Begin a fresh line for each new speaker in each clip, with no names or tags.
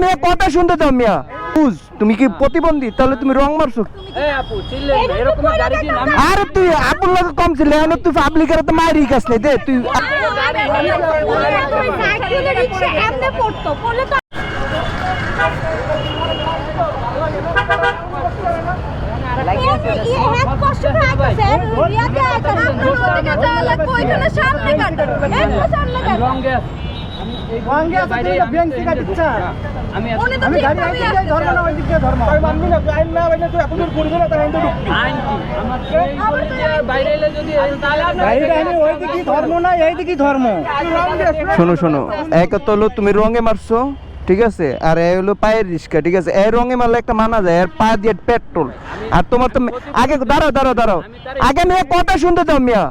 মেয়ে কথা শুনতে দাও মিয়া। বুঝ তুমি কি প্রতিবন্ধী? তাহলে তুমি রং মারছো। আরে তুই আপুর লাগে কম ছিল এখন তুই পাবলিকের তো মারি গাছ নেই দে তুই
সামনে কাটো সামনে কাটো
রঙে
আছে, তুই ব্যাংক থেকে দিচ্ছা।
আমি
আমি গাড়ি
ভাবে
আইতে যাই ধর্ম না ওই দিক ধর্ম। মানবি না আইন না তুই এখন তোর পরিবার তাই আইন তো ঢুকবি।
আইন কি? আমার এই বাইরে এলে যদি
আইনি ওই দিকই ধর্ম না এই দিকই ধর্ম।
শোনো শোনো এক তো হলো তুমি রঙে মারছো ঠিক আছে? আর এ হলো পায়ের রিস্কা ঠিক আছে? এই রঙে মারলে একটা মানা যায় আর পা দিয়ে পেট্রোল। আর তোমার তো আগে দাঁড়াও দাঁড়াও দাঁড়াও। আগে মেয়ে কথা শুনতে দাও মিয়া।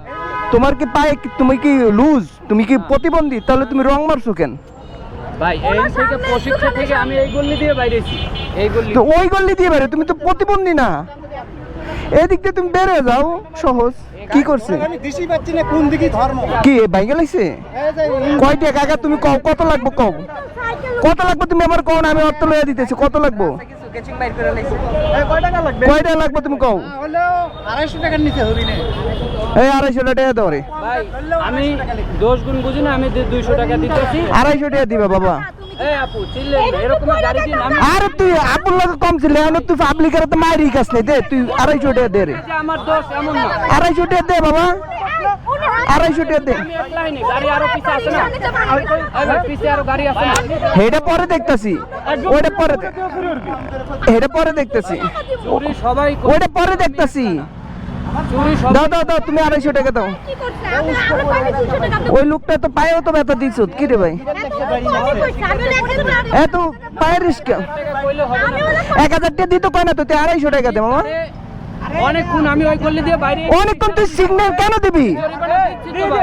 তোমার কি পায়ে কি- তুমি কি লুজ তুমি কি প্রতিবন্ধী? তাহলে তুমি রং মারছো কেন?
ভাই এই থেকে প্রশিক্ষণ থেকে আমি এই গল্লি দিয়ে বাইরেছি। এই গল্লি
তো ওই গল্লি দিয়ে বেরো তুমি তো প্রতিবন্ধী না। এদিক দিয়ে তুমি বেড়ে যাও সহজ। কি করছে?
আমি দিশি পাচ্ছি না কোন দিকই ধর্ম?
কি বাইকে লাগছে?
এই যে
কয়টা কাকা তুমি কও কত লাগবে কও? কত লাগবে তুমি আমার কও না আমি অর্থ লইয়া দিতেছি কত লাগবে?
কয় টাকা লাগবে?
তুমি কও?
হলো আড়াইশো টাকার নিচে হবি না।
এই আড়াইশো টাকা
আমি গুণ বুঝি না আমি দুইশো টাকা দিতেছি।
আড়াইশো টাকা দিবা বাবা। আরে তুই আপুর লাগে কম ছিল তুই পাবলিকের তো নেই দে তুই আড়াইশো টাকা দে রে। আড়াইশো টাকা দে বাবা। আড়াইশো টাকা দে। হেটা পরে দেখতাছি। ওইটা পরে দে- পরে দেখতাছি। পরে দেখতাছি। দাও দাও দাও তুমি আড়াইশো টাকা দাও
কি করছে আমি আমরা পাইলে 200 টাকা আপনি
ওই লোকটা তো পায়েও তো ব্যথা দিচ্ছ কি রে ভাই এত পায়ের রিস্কা এক হাজার টাকা দিতে কয় না তো তুই আড়াইশো টাকা দে মামা
অনেকক্ষণ আমি ওই গল্লি দিয়ে বাইরে
অনেকক্ষণ তুই সিগন্যাল কেন দিবি
তো।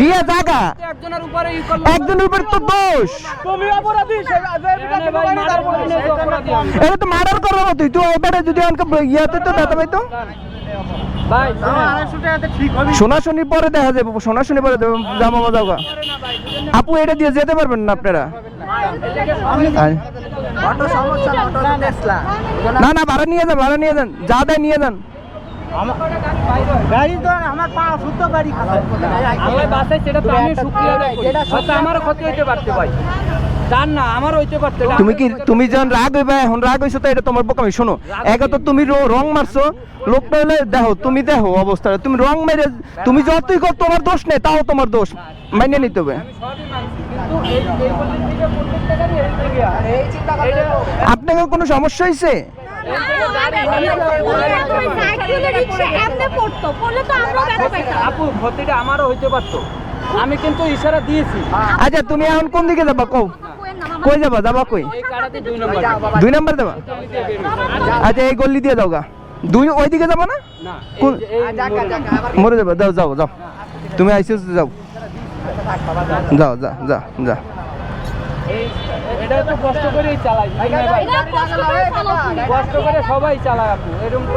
দিয়ে জাগা
একজনের উপরে ই করল
একজনের উপর তো দোষ
তুমি অপরাধী।
এটা তো মার্ডার করার মতোই তুই এবারে যদি আমাকে ইয়াতে তো পাইতো
ভাই শুনেন।
আড়াইশো টাকাতে ঠিক হবে।
সোনাশুনির পরে দেখা যাবে সোনাশুনি পরে মামা যাওগা আপু এটা দিয়ে যেতে পারবেন না আপনারা?
না
না ভাড়া নিয়ে যান ভাড়া নিয়ে যান। যা দেয় নিয়ে যান।
গাড়ি তো আমার পা শুদ্ধ গাড়ি। খারাপ
আল্লাহ বাসায় সেটা তো আমি শুক্রিয়া আদায় আমারও ক্ষতি হইতে পারতে ভাই। জান না আমার হইতে পারতে
তুমি কি তুমি যখন রাগ হইবা এখন রাগ হইছো তো এটা তোমার বোকামি শোনো। এক তো তুমি র- রং মারছো লোকটা হলে দেখো তুমি দেখো অবস্থাটা। তুমি রং মেরে তুমি যতই কর তোমার দোষ নেই তাও তোমার দোষ। মাইনে নিতে হবে। আপনাকে কোনো সমস্যা হয়েছে
আমরাও ব্যথা পাইতাম
আপু ক্ষতিটা আমারও হইতে পারতো। আমি কিন্তু ইশারা দিয়েছি।
আচ্ছা তুমি এখন কোন দিকে যাবা? কও। কই যাবা? যাবা কই?
দুই নম্বর
নাম্বার যাবা? আচ্ছা এই গল্লি দিয়ে যাও গা দুই ওই দিকে যাবা না?
না
কোন-
এই যে- এই
মরে যাবা। যাও যাও যাও। তুমি আইসো যাও। যাও যা যা যা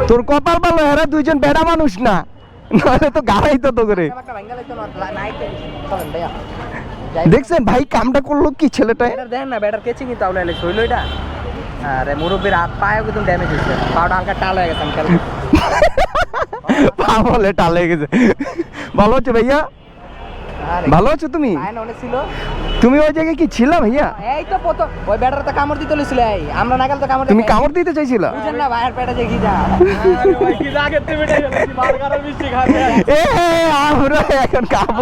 তোর কপাল ভালো এরা দুইজন বেড়া মানুষ না। নাহলে তো গাড়াই তো তো করে। দেখছেন ভাই কামটা করল কি ছেলেটা?
দেখেন না ব্যাটার কেচিং কিন্তু তাহলে এলে শৈল এটা। আরে মুরব্বীর হাত পায়ে একদম ড্যামেজ হয়েছে। পাউডার হালকা টাল হয়ে গেছে আমি।
পা বলে টালে গেছে। ভালো হচ্ছে ভাইয়া? ভালো আছো তুমি?
ছিল।
তুমি ওই জায়গায় কি ছিল ভাইয়া?
এই তো প্রথম ওই ব্যাটার তো কামড় দিতে লইছিল এই আমরা নাগাল তো কামড়
তুমি কামড় দিতে চাইছিল?
বুঝেন না ভাইয়ের পেটে যে কি যা তুমি
এ আমরা এখন খাব।